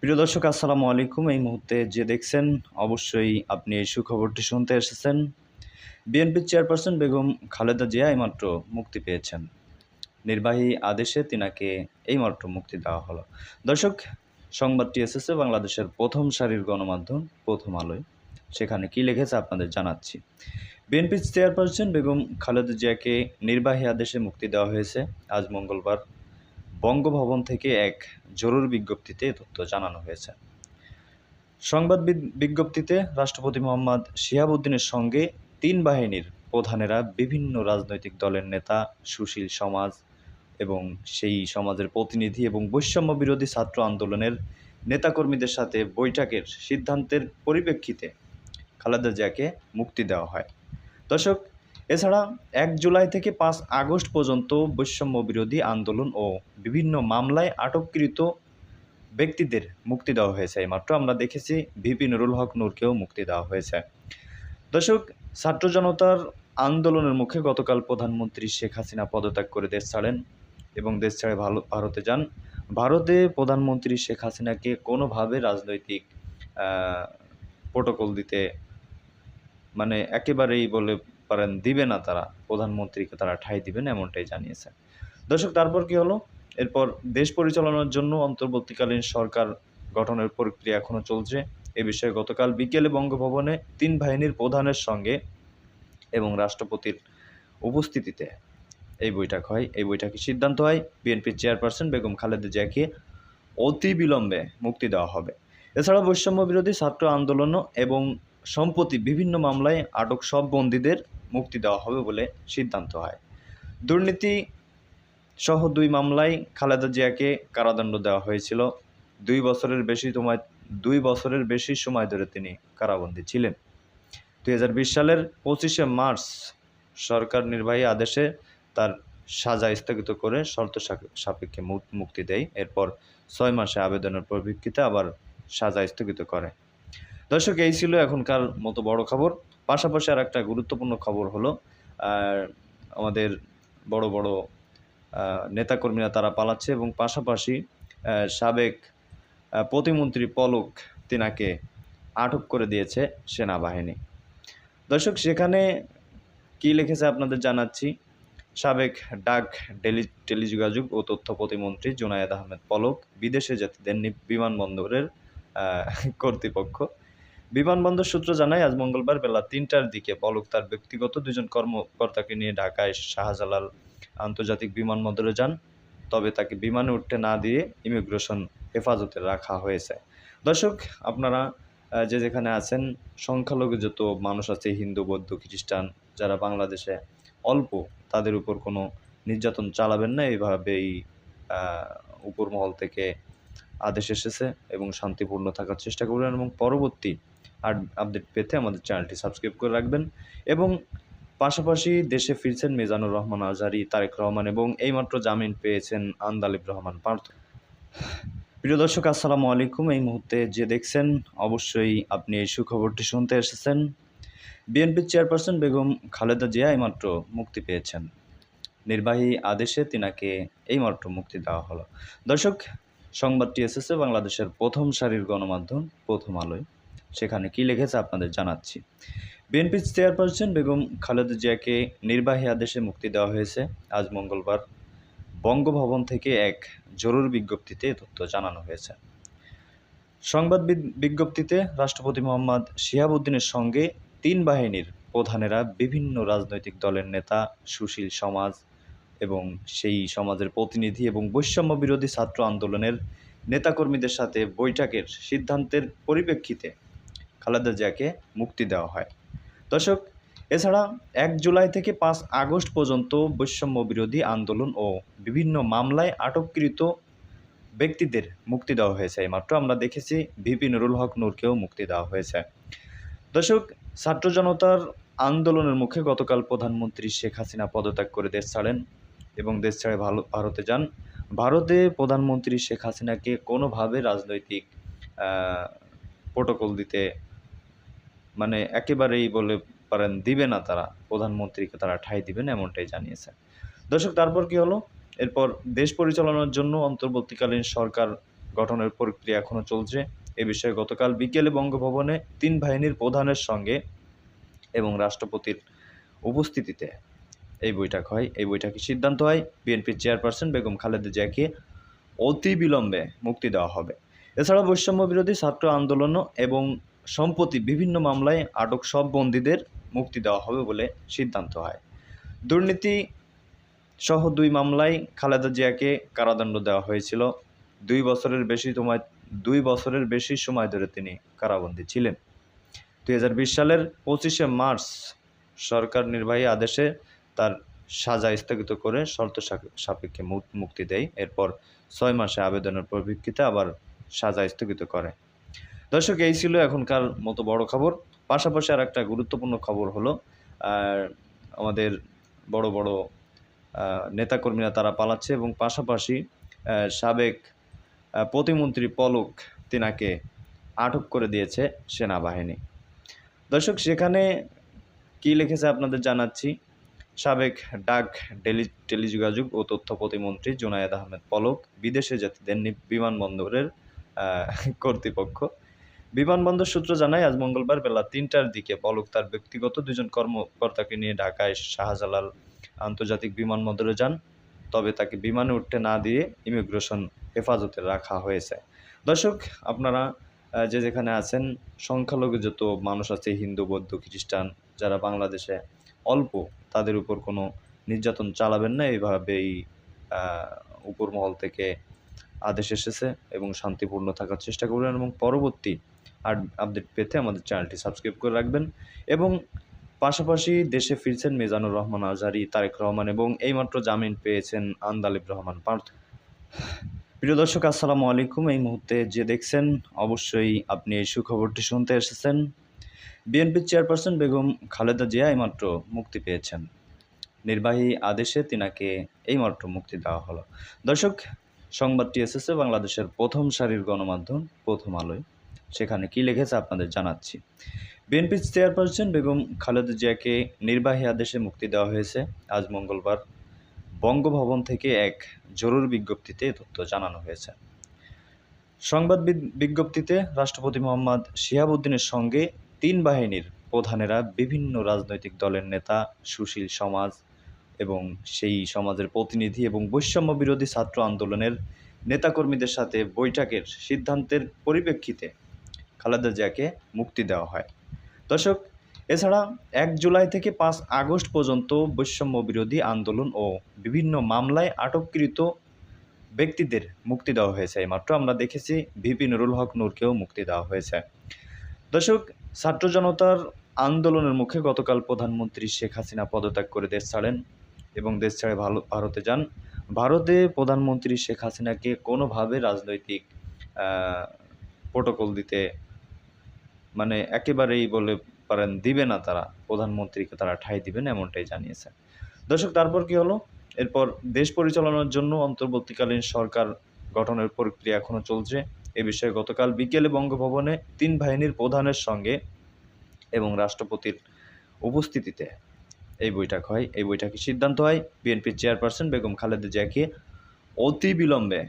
প্রিয় দর্শক, আসসালামু আলাইকুম। এই মুহূর্তে যে দেখছেন, অবশ্যই আপনি এই সুখবরটি শুনতে এসেছেন। বিএনপির চেয়ারপারসন বেগম খালেদা জিয়া এইমাত্র মুক্তি পেয়েছেন। নির্বাহী আদেশে তিনাকে এইমাত্র মুক্তি দেওয়া হলো। দর্শক সংবাদটি এসেছে বাংলাদেশের প্রথম সারির গণমাধ্যম, প্রথম আলোয়। সেখানে কি লিখেছে আপনাদের জানাচ্ছি। বিএনপির চেয়ারপারসন বেগম খালেদা জিয়াকে নির্বাহী আদেশে মুক্তি দেওয়া হয়েছে। আজ মঙ্গলবার বঙ্গভবন থেকে এক জরুরি বিজ্ঞপ্তিতে তথ্য জানানো হয়েছে। সংবাদ বিদ- বিজ্ঞপ্তিতে রাষ্ট্রপতি মোহাম্মদ শিহাবুদ্দিনের সঙ্গে তিন বাহিনীর প্রধানেরা বিভিন্ন রাজনৈতিক দলের নেতা, সুশীল সমাজ এবং সেই সমাজের প্রতিনিধি এবং বৈষম্য বিরোধী ছাত্র আন্দোলনের নেতাকর্মীদের সাথে বৈঠকের সিদ্ধান্তের পরিপ্রেক্ষিতে খালেদা জিয়াকে মুক্তি দেওয়া হয়। দর্শক এছাড়া এক জুলাই থেকে পাঁচ আগস্ট পর্যন্ত বৈষম্য বিরোধী আন্দোলন ও বিভিন্ন মামলায় আটককৃত ব্যক্তিদের মুক্তি দেওয়া হয়েছে। এইমাত্র আমরা দেখেছি ভিপি নুরুল হক নূরকেও মুক্তি দেওয়া হয়েছে। দর্শক, ছাত্র জনতার আন্দোলনের মুখে গতকাল প্রধানমন্ত্রী শেখ হাসিনা পদত্যাগ করে দেশ ছাড়েন এবং দেশ ছেড়ে ভালো, ভারতে যান। ভারতে প্রধানমন্ত্রী শেখ হাসিনাকে কোনোভাবে রাজনৈতিক প্রোটোকল দিতে মানে একেবারেই বলে পারেন, দিবে না তারা, প্রধানমন্ত্রীকে তারা ঠাঁই দিবেন এমনটাই জানিয়েছে দর্শক, তারপর কি হলো? এরপর দেশ পরিচালনার জন্য অন্তর্বর্তীকালীন সরকার গঠনের প্রক্রিয়া এখনও চলছে। এ বিষয়ে গতকাল বিকেলে বঙ্গভবনে তিন বাহিনীর প্রধানের সঙ্গে এবং রাষ্ট্রপতির উপস্থিতিতে এই বৈঠক হয়। এই বৈঠকে সিদ্ধান্ত হয়, বিএনপির চেয়ারপারসন বেগম খালেদা জিয়াকে অতি বিলম্বে মুক্তি দেওয়া হবে। এছাড়া বৈষম্য বিরোধী ছাত্র আন্দোলন এবং সম্প্রতি বিভিন্ন মামলায় আটক সব বন্দীদের মুক্তি দেওয়া হবে বলে সিদ্ধান্ত হয়। দুর্নীতি সহ দুই মামলায় খালেদা জিয়াকে কারাদণ্ড দেওয়া হয়েছিল। দুই বছরের বেশি সময় দুই বছরের বেশি সময় ধরে তিনি কারাবন্দী ছিলেন। দুই হাজার বিশ সালের পঁচিশে মার্চ সরকার নির্বাহী আদেশে তার সাজা স্থগিত করে শর্ত সাপে- সাপেক্ষে মুক্তি দেয়। এরপর ছয় মাসে আবেদনের পরিপ্রেক্ষিতে আবার সাজা স্থগিত করে। দর্শক, এই ছিল এখনকার মতো বড় খবর। পাশাপাশি আর একটা গুরুত্বপূর্ণ খবর হলো আমাদের বড় বড় নেতাকর্মীরা তারা পালাচ্ছে এবং পাশাপাশি সাবেক প্রতিমন্ত্রী পলক তিনাকে আটক করে দিয়েছে সেনাবাহিনী। দর্শক, সেখানে কি লিখেছে আপনাদের জানাচ্ছি। সাবেক ডাক টেলি, টেলিযোগাযোগ ও তথ্য প্রতিমন্ত্রী জুনায়েদ আহমেদ পলক বিদেশে যেতে দেননি বিমানবন্দরের কর্তৃপক্ষ। বিমানবন্দর সূত্র জানায়, আজ মঙ্গলবার বেলা তিনটার দিকে পলক তার ব্যক্তিগত দুজন কর্মকর্তাকে নিয়ে ঢাকায় শাহজালাল আন্তর্জাতিক বিমানবন্দরে যান। তবে তাকে বিমানে উঠতে না দিয়ে ইমিগ্রেশন হেফাজতে রাখা হয়েছে। দর্শক, আপনারা যে যেখানে আছেন, সংখ্যালঘু যত মানুষ আছে, হিন্দু, বৌদ্ধ, খ্রিস্টান, যারা বাংলাদেশে অল্প, তাদের উপর কোনো নির্যাতন চালাবেন না। এইভাবেই উপর মহল থেকে আদেশ এসেছে এবং শান্তিপূর্ণ থাকার চেষ্টা করবেন এবং পরবর্তী আপডেট পেতে আমাদের চ্যানেলটি সাবস্ক্রাইব করে রাখবেন। এবং পাশাপাশি দেশে ফিরছেন মিজানুর রহমান আজহারি, তারেক রহমান এবং এইমাত্র জামিন পেয়েছেন আন্দালিব রহমান। পার্থ প্রিয় দর্শক, আসসালামু আলাইকুম। এই মুহূর্তে যে দেখছেন, অবশ্যই আপনি এই সুখবরটি শুনতে এসেছেন। বিএনপির চেয়ারপারসন বেগম খালেদা জিয়া এইমাত্র মুক্তি পেয়েছেন। নির্বাহী আদেশে তিনাকে এইমাত্র মুক্তি দেওয়া হলো। দর্শক, সংবাদটি এসেছে বাংলাদেশের প্রথম সারির গণমাধ্যম, প্রথম আলোয়। সেখানে কি লিখেছে আপনাদের জানাচ্ছি। বিএনপির চেয়ারপারসন বেগম খালেদা জিয়াকে নির্বাহী আদেশে মুক্তি দেওয়া হয়েছে। আজ মঙ্গলবার বঙ্গভবন থেকে এক জরুরি বিজ্ঞপ্তিতে তথ্য জানানো হয়েছে। সংবাদ বিদ- বিজ্ঞপ্তিতে রাষ্ট্রপতি মোহাম্মদ শিহাবুদ্দিনের সঙ্গে তিন বাহিনীর প্রধানেরা বিভিন্ন রাজনৈতিক দলের নেতা, সুশীল সমাজ এবং সেই সমাজের প্রতিনিধি এবং বৈষম্য বিরোধী ছাত্র আন্দোলনের নেতাকর্মীদের সাথে বৈঠকের সিদ্ধান্তের পরিপ্রেক্ষিতে খালেদা জিয়াকে মুক্তি দেওয়া হয়। দর্শক, এছাড়া এক জুলাই থেকে পাঁচ আগস্ট পর্যন্ত বৈষম্য বিরোধী আন্দোলন ও বিভিন্ন মামলায় আটককৃত ব্যক্তিদের মুক্তি দেওয়া হয়েছে। এইমাত্র আমরা দেখেছি ভিপি নুরুল হক নূরকেও মুক্তি দেওয়া হয়েছে। দর্শক, ছাত্র জনতার আন্দোলনের মুখে গতকাল প্রধানমন্ত্রী শেখ হাসিনা পদত্যাগ করে দেশ ছাড়েন এবং দেশ ছেড়ে ভালো ভারতে যান। ভারতে প্রধানমন্ত্রী শেখ হাসিনাকে কোনোভাবে রাজনৈতিক প্রোটোকল দিতে মানে একেবারেই বলে পারেন দিবে না তারা, প্রধানমন্ত্রীকে তারা ঠাঁই দিবেন এমনটাই জানিয়েছে দর্শক, তারপর কি হলো? এরপর দেশ পরিচালনার জন্য অন্তর্বর্তীকালীন সরকার গঠনের প্রক্রিয়া এখনও চলছে। এ বিষয়ে গতকাল বিকেলে বঙ্গভবনে তিন বাহিনীর প্রধানের সঙ্গে এবং রাষ্ট্রপতির উপস্থিতিতে এই বৈঠক হয়। এই বৈঠকে সিদ্ধান্ত হয়, বিএনপির চেয়ারপারসন বেগম খালেদা জিয়াকে অতি বিলম্বে মুক্তি দেওয়া হবে। এছাড়া বৈষম্য বিরোধী ছাত্র আন্দোলন এবং সম্প্রতি বিভিন্ন মামলায় আটক সব বন্দীদের মুক্তি দেওয়া হবে বলে সিদ্ধান্ত হয়। দুর্নীতি সহ দুই মামলায় খালেদা জিয়াকে কারাদণ্ড দেওয়া হয়েছিল। দুই বছরের বেশি সময়, দুই বছরের বেশি সময় ধরে তিনি কারাবন্দী ছিলেন। দুই হাজার বিশ সালের পঁচিশে মার্চ সরকার নির্বাহী আদেশে তার সাজা স্থগিত করে শর্ত সাপে- সাপেক্ষে মুক্তি দেয়। এরপর ছয় মাসে আবেদনের পরিপ্রেক্ষিতে আবার সাজা স্থগিত করে। দর্শক, এই ছিল এখনকার মতো বড় খবর। পাশাপাশি আর একটা গুরুত্বপূর্ণ খবর হলো আমাদের বড় বড় নেতাকর্মীরা তারা পালাচ্ছে এবং পাশাপাশি সাবেক প্রতিমন্ত্রী পলক তিনাকে আটক করে দিয়েছে সেনাবাহিনী। দর্শক, সেখানে কি লিখেছে আপনাদের জানাচ্ছি। সাবেক ডাক টেলি, টেলিযোগাযোগ ও তথ্য প্রতিমন্ত্রী জুনায়েদ আহমেদ পলক, বিদেশে যেতে দেননি বিমানবন্দরের কর্তৃপক্ষ। বিমানবন্দর সূত্র জানায় আজ মঙ্গলবার বেলা তিনটার দিকে পলক তার ব্যক্তিগত দুজন কর্মকর্তাকে নিয়ে ঢাকায় শাহজালাল আন্তর্জাতিক বিমানবন্দরে যান। তবে তাকে বিমানে উঠতে না দিয়ে ইমিগ্রেশন হেফাজতে রাখা হয়েছে। দর্শক আপনারা যে যেখানে আছেন সংখ্যালঘু যত মানুষ আছে হিন্দু বৌদ্ধ খ্রিস্টান যারা বাংলাদেশে অল্প তাদের উপর কোনো নির্যাতন চালাবেন না। এইভাবেই আহ, উপর মহল থেকে আদেশ এসেছে এবং শান্তিপূর্ণ থাকার চেষ্টা করবেন এবং পরবর্তী আর আপডেট পেতে আমাদের চ্যানেলটি সাবস্ক্রাইব করে রাখবেন এবং পাশাপাশি দেশে ফিরছেন মিজানুর রহমান আজহারি, তারেক রহমান এবং এইমাত্র জামিন পেয়েছেন আন্দালিব রহমান পার্থ। প্রিয় দর্শক, আসসালামু আলাইকুম। এই মুহূর্তে যে দেখছেন, অবশ্যই আপনি এই সুখবরটি শুনতে এসেছেন। বিএনপির চেয়ারপারসন বেগম খালেদা জিয়া এইমাত্র মুক্তি পেয়েছেন। নির্বাহী আদেশে তিনাকে এইমাত্র মুক্তি দেওয়া হলো। দর্শক, সংবাদটি এসেছে বাংলাদেশের প্রথম সারির গণমাধ্যম, প্রথম আলোয়। সেখানে কি লিখেছে আপনাদের জানাচ্ছি। বিএনপির চেয়ারপারসন বেগম খালেদা জিয়াকে নির্বাহী আদেশে মুক্তি দেওয়া হয়েছে। আজ মঙ্গলবার বঙ্গভবন থেকে এক জরুরি বিজ্ঞপ্তিতে তথ্য জানানো হয়েছে। সংবাদ বিদ- বিজ্ঞপ্তিতে রাষ্ট্রপতি মোহাম্মদ শিহাবুদ্দিনের সঙ্গে তিন বাহিনীর প্রধানেরা বিভিন্ন রাজনৈতিক দলের নেতা, সুশীল সমাজ এবং সেই সমাজের প্রতিনিধি এবং বৈষম্য বিরোধী ছাত্র আন্দোলনের নেতাকর্মীদের সাথে বৈঠকের সিদ্ধান্তের পরিপ্রেক্ষিতে খালেদা জিয়াকে মুক্তি দেওয়া হয়। দর্শক, এছাড়া এক জুলাই থেকে পাঁচ আগস্ট পর্যন্ত বৈষম্য বিরোধী আন্দোলন ও বিভিন্ন মামলায় আটককৃত ব্যক্তিদের মুক্তি দেওয়া হয়েছে। এইমাত্র আমরা দেখেছি ভিপি নুরুল হক নূরকেও মুক্তি দেওয়া হয়েছে। দর্শক, ছাত্র জনতার আন্দোলনের মুখে গতকাল প্রধানমন্ত্রী শেখ হাসিনা পদত্যাগ করে দেশ ছাড়েন এবং দেশ ছেড়ে ভালো, ভারতে যান। ভারতে প্রধানমন্ত্রী শেখ হাসিনাকে কোনোভাবে রাজনৈতিক প্রোটোকল দিতে মানে একেবারেই বলে পারেন দিবে না তারা, প্রধানমন্ত্রীকে তারা ঠাঁই দিবেন এমনটাই জানিয়েছে দর্শক, তারপর কি হলো? এরপর দেশ পরিচালনার জন্য অন্তর্বর্তীকালীন সরকার গঠনের প্রক্রিয়া এখনও চলছে। এ বিষয়ে গতকাল বিকেলে বঙ্গভবনে তিন বাহিনীর প্রধানের সঙ্গে এবং রাষ্ট্রপতির উপস্থিতিতে এই বৈঠক হয়। এই বৈঠকে সিদ্ধান্ত হয় বিএনপির চেয়ারপারসন বেগম খালেদা জিয়াকে অতি বিলম্বে